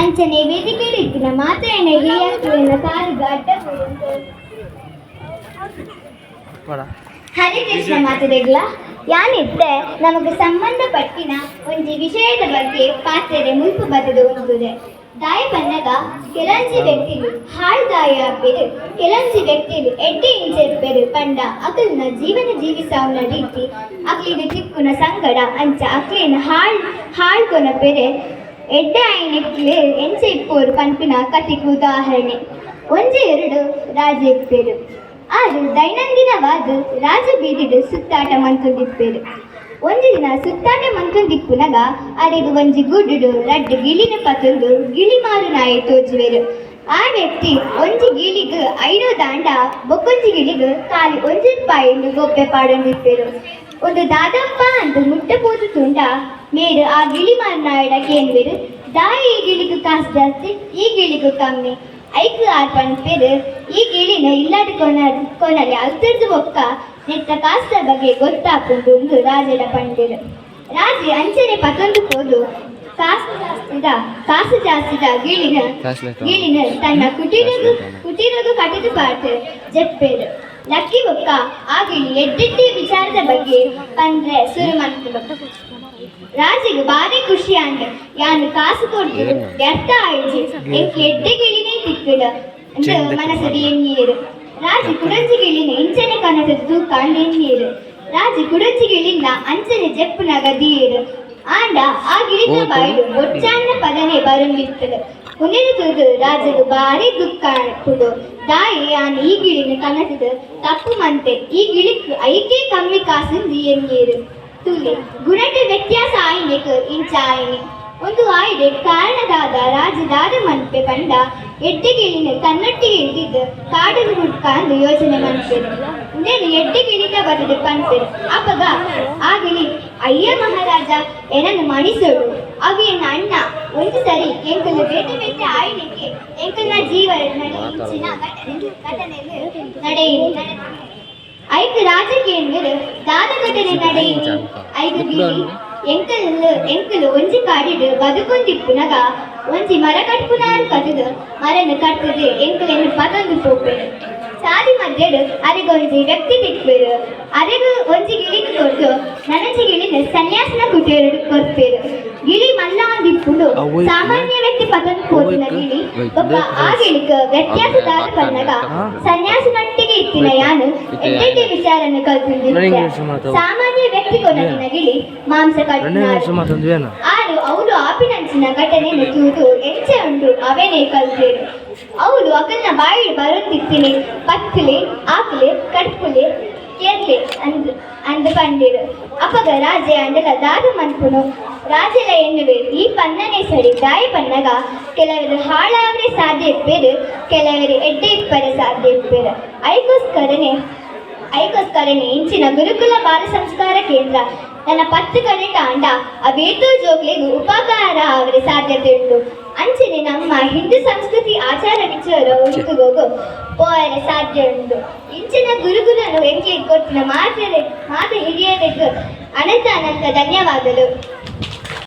ಅಂಚನೆ ವೇದಿಕೆ ಇತ್ತಿನ ಮಾತ್ರ ಹರಿ ಕಾಲಿಗೆ ಅಡ್ಡ ಹರೇ ಕೃಷ್ಣ ಮಾತುಡೆಗ್ಲ ಯಾನಿತ್ತೆ ನಮಗೆ ಸಂಬಂಧಪಟ್ಟಿನ ಒಂದು ವಿಷಯದ ಬಗ್ಗೆ ಪಾತ್ರೆ ಮುಲ್ಪು ಬದಲು ಉಂಟುದೆ ದಾಯ ಬನ್ನಗ ಕೆಲಂಜಿ ವ್ಯಕ್ತಿಲು ಹಾಳು ದಾಯ ಆಪೆರು ಕೆಲಂಜಿ ವ್ಯಕ್ತಿಲು ಎಡ್ಡೆ ಇಂಚೆಪ್ಪೆರು ಪಂಡ. ಅಕಲ್ನ ಜೀವನ ಜೀವಿಸಾವುನ ರೀತಿ. ಅಕ್ಲಿನ ತಿಕ್ಕುನ ಸಂಗಡ ಅಂಚ ಅಕ್ಲಿನ ಹಾಳ್ ಹಾಳ್ಕೊನ ಪೆರೆ ಎಡ್ಡೆ ಆಯ್ನಿಕ್ಲೆ ಎಂಚೆ ಇಪ್ಪೋರು ಪನ್ಪಿನ ಕಥೆಗೆ ಉದಾಹರಣೆ. ಒಂಜೆ ಎರಡು ರಾಜ ಇಪ್ಪೇರು. ಆರು ದೈನಂದಿನವಾದ ರಾಜ ಬೀದಿಡು ಸುತ್ತಾಟ ಮಂತೊಂದಿಪ್ಪೇರು ಒಂದು ದಿನ ಸುತ್ತಾಟ ಮಂತೊಂದಿಪ್ಪುನಗ ಅರೆಗು ಒಂಜಿ ಗುಡ್ಡುಡು ರಡ್ಡು ಗಿಳಿನ ಪತೊಂದು ಗಿಳಿ ಮಾರು ನಾಯಿ ತೋಜುವೆರು ಆ ವ್ಯಕ್ತಿ ಒಂಜಿ ಗಿಳಿಗ್ ಐನೋ ದಾಂಡ, ಬೊಕ್ಕೊಂಜಿ ಗಿಳಿಗ್ ಕಾಲಿ ಒಂಜಿ ರೂಪಾಯಿ ಗೋಪೆ ಪಾಡೊಂದಿಪ್ಪೆರು. ಒಂದು ದಾದಪ್ಪ ಅಂತ ಮುಟ್ಟ ಪೋತು ತುಂಡ ಮೇರು ಆ ಗಿಳಿ ಮಾರನಾಯಡ ಕೇಂದ್ರರು ದಾಯಿ ಈ ಗಿಳಿಗೂ ಕಾಸು ಜಾಸ್ತಿ ಈ ಗಿಳಿಗೂ ಕಮ್ಮಿ. ಐಕು ಆರ್ ಪಂಪೇರು ಈ ಗಿಳಿನ ಇಲ್ಲಾಡ ಕೊನ ಕೊನಲಿ ಅಲ್ತರ್ದು ಒಕ್ಕ ನೆತ್ತ ಕಾಸ್ತ ಬಗ್ಗೆ ಗೊತ್ತಾಪುಂಡು ಒಂದು ರಾಜಡ ಪಂಡಿರು. ರಾಜೆ ಅಂಚನೆ ಪತೊಂದು ಹೋದು ಕಾಸು ಜಾಸ್ತಿದ ಕಾಸು ಜಾಸ್ತಿದ ಗಿಳಿನ ಗಿಳಿನ ತನ್ನ ಕುಟೀರದು ಕುಟೀರದು ಕಟ್ಟಿದು ಪಾರ್ತು ಜಪ್ಪೇರು. ಲಕ್ಕಿ ಬೊಕ್ಕ. ಆ ಗಿಳಿ ಎಡ್ಡೆಡ್ಡೆ ವಿಚಾರದ ಬಗ್ಗೆ ಬಂದ್ರೆ ಶುರು ಮಾಡ್ತು ರಾಜಿಗೆ ಬಾರಿ ಖುಷಿ ಅಂಡ್ ಯಾನು ಕಾಸು ಕೊಟ್ಟು ವ್ಯರ್ಥ ಆಯ್ಜಿ ಎಂಕ್ ಎಡ್ಡೆ ಗಿಳಿನೇ ತಿಕ್ಕಡ. ಅಂತ ಮನಸ್ಸಡಿ ಎಣ್ಣೀರು. ರಾಜಿ ಕುಡಂಜಿ ಗಿಳಿನ ಇಂಚನೆ ಕನಸ ತೂಕ ಎಣ್ಣೀರು. ರಾಜಿ ಕುಡಂಜಿ ಗಿಳಿನ ಅಂಚನೆ ಜಪ್ಪುನ ಗದಿಯೇರು ಆಂಡ ಆ ಗಿಳಿನ ಬಾಯಿಡು ಒಚ್ಚಾಂಡ ಪದನೆ ಬರುಂದಿತ್ತದು ಉನಿರು ತೂದು ರಾಜಗೆ ಬಾರಿ ದುಃಖ ಕುಡು ದಾಯಿ ಆನ್ ಈ ಗಿಳಿನ ಕನಸದ ತಪ್ಪು ಮಂತೆ ಈ ಗಿಳಿಕ್ ಐಕೆ ಕಮ್ಮಿ ಕಾಸಿಂದು ಎಣ್ಣೀರು ತುಲೆ ಗುಣಟ ವ್ಯತ್ಯಾಸ ಆಯ್ನೆಕ್ ಇಂಚ ಆಯ್ನೆ ಒಂದು ಆಯ್ದೆ ಕಾರಣದಾದ ರಾಜದಾದ ಮನ್ಪೆ ಪಂಡ ಎಡ್ಡೆಗಿಳಿನ ತನ್ನೊಟ್ಟಿಗೆ ಇಳಿದಿದ್ದು ಕಾಡಲು ಹುಡ್ಕಾಂದು ಯೋಚನೆ ಮನ್ಪೆರು ಉಂದೇನು ಎಡ್ಡೆಗಿಳಿದ ಬದಲು ಪನ್ಪೆರು ಅಪಗ ಆ ಗಿಳಿ ಅಯ್ಯ ಮಹಾರಾಜ ಏನನ್ನು ಮಣಿಸೋಡು ಅವು ಎನ್ನ ಅಣ್ಣ ಒಂದು ಸರಿ ಎಂಕಲ ಬೇಟೆ ಬೇಟೆ ಆಯ್ನೆಕ್ಕೆ ಎಂಕಲ್ನ ಜೀವ ನಡೆ ಇಂಚಿನ ಘಟನೆ ಘಟನೆಗಳು ನಡೆಯಿರಿ ಐದು ರಾಜಕೀಯರು ದಾದ ಘಟನೆ ನಡೆಯಿನಿ ಐದು ಗಿಳಿ ಎಂಕಲ್ ಎಂಕಲು ಒಂಜಿ ಕಾಡಿಡು ಬದುಕೊಂದಿಪ್ಪುನಗ ಒಂಜಿ ಮರ ಕಟ್ಪುನಾರು ಕಟ್ಟುದು ಮರನು ಕಟ್ಟುದು ಎಂಕಲೆನ್ನು ಪತೊಂದು ಪೋಪೆರು ಮಧ್ಯಡು ಅರೆಗೊಂಜಿ ವ್ಯಕ್ತಿ ತಿಕ್ಪೆರು ಅರೆಗು ಒಂಜಿ ಗಿಳಿಗೆ ಕೊಟ್ಟು ನನಂಜಿ ಗಿಳಿನ ಸನ್ಯಾಸನ ಕುಟೇರು ಕೊರ್ಪೆರು ಗಿಳಿ ಮಲ್ಲಾದಿಪ್ಪುಡು ಸಾಮಾನ್ಯ ವ್ಯಕ್ತಿ ಪತನ್ ಕೋರಿನ ಗಿಳಿ ಒಬ್ಬ ಆ ಗಿಳಿಕ ವ್ಯತ್ಯಾಸ ವ್ಯತ್ಯಾಸದಾದ ಪನ್ನಗ ಸನ್ಯಾಸನೊಟ್ಟಿಗೆ ಇತ್ತಿನ ಯಾನು ಎಡ್ಡೆಡ್ಡೆ ವಿಚಾರನ ಕಲ್ಪಿಸಿದ್ದೆ ಸಾಮಾನ್ಯ ವ್ಯಕ್ತಿ ಕೊನಗಿನ ಗಿಳಿ ಮಾಂಸ ಕಟ್ಟಿನ ಆರು ಅವಳು ಆಪಿನಂಚಿನ ಘಟನೆಯನ್ನು ತೂದು ಎಂಚೆ ಉಂಡು ಅವೇನೇ ಕಲ್ತೇರು ಅವಳು ಅಕಲ್ನ ಬಾಯಿ ಬರುತ್ತಿತ್ತಿನಿ ಪತ್ತಲೆ, ಆಕಲೆ ಕಟ್ಕುಲೆ ಕೆರ್ಲೆ ಅಂದ್ ಅಂದು ಪಂಡಿರು ಅಪಗ ರಾಜೆ ಅಂಡಲ ದಾದ ಮನ್ಪುನು ರಾಜಲ ಎನ್ನುವೆ, ಈ ಪನ್ನನೆ ಸರಿ ದಾಯ ಪನ್ನಗ. ಕೆಲವರು ಹಾಳಾವ್ರೆ ಸಾಧ್ಯ ಇಪ್ಪೇರು ಕೆಲವರು ಎಡ್ಡೆ ಇಪ್ಪರ ಸಾಧ್ಯ ಇಪ್ಪೇರು ಐಕೋಸ್ಕರನೆ ಐಕೋಸ್ಕರನೆ ಇಂಚಿನ ಗುರುಕುಲ ಬಾಲ ಸಂಸ್ಕಾರ ಕೇಂದ್ರ. ನನ್ನ ಪತ್ತು ಕಡೆಟ ಅಂಡ ಅವೇತೋ ಜೋಗ್ಲೆಗೂ ಉಪಕಾರ ಅವರ ಸಾಧ್ಯತೆ ಉಂಟು ಅಂಚನೆ ನಮ್ಮ ಹಿಂದೂ ಸಂಸ್ಕೃತಿ ಆಚಾರ ವಿಚಾರ ಉಳಿದುಗೋಗು ಪೋಯರ ಸಾಧ್ಯ ಉಂಟು ಇಂಚಿನ ಗುರುಗುಲನು ಎಂಕೆ ಕೊಟ್ಟಿನ ಮಾತೆ ಮಾತೆ ಹಿರಿಯರಿಗೆ ಅನಂತ ಅನಂತ ಧನ್ಯವಾದಗಳು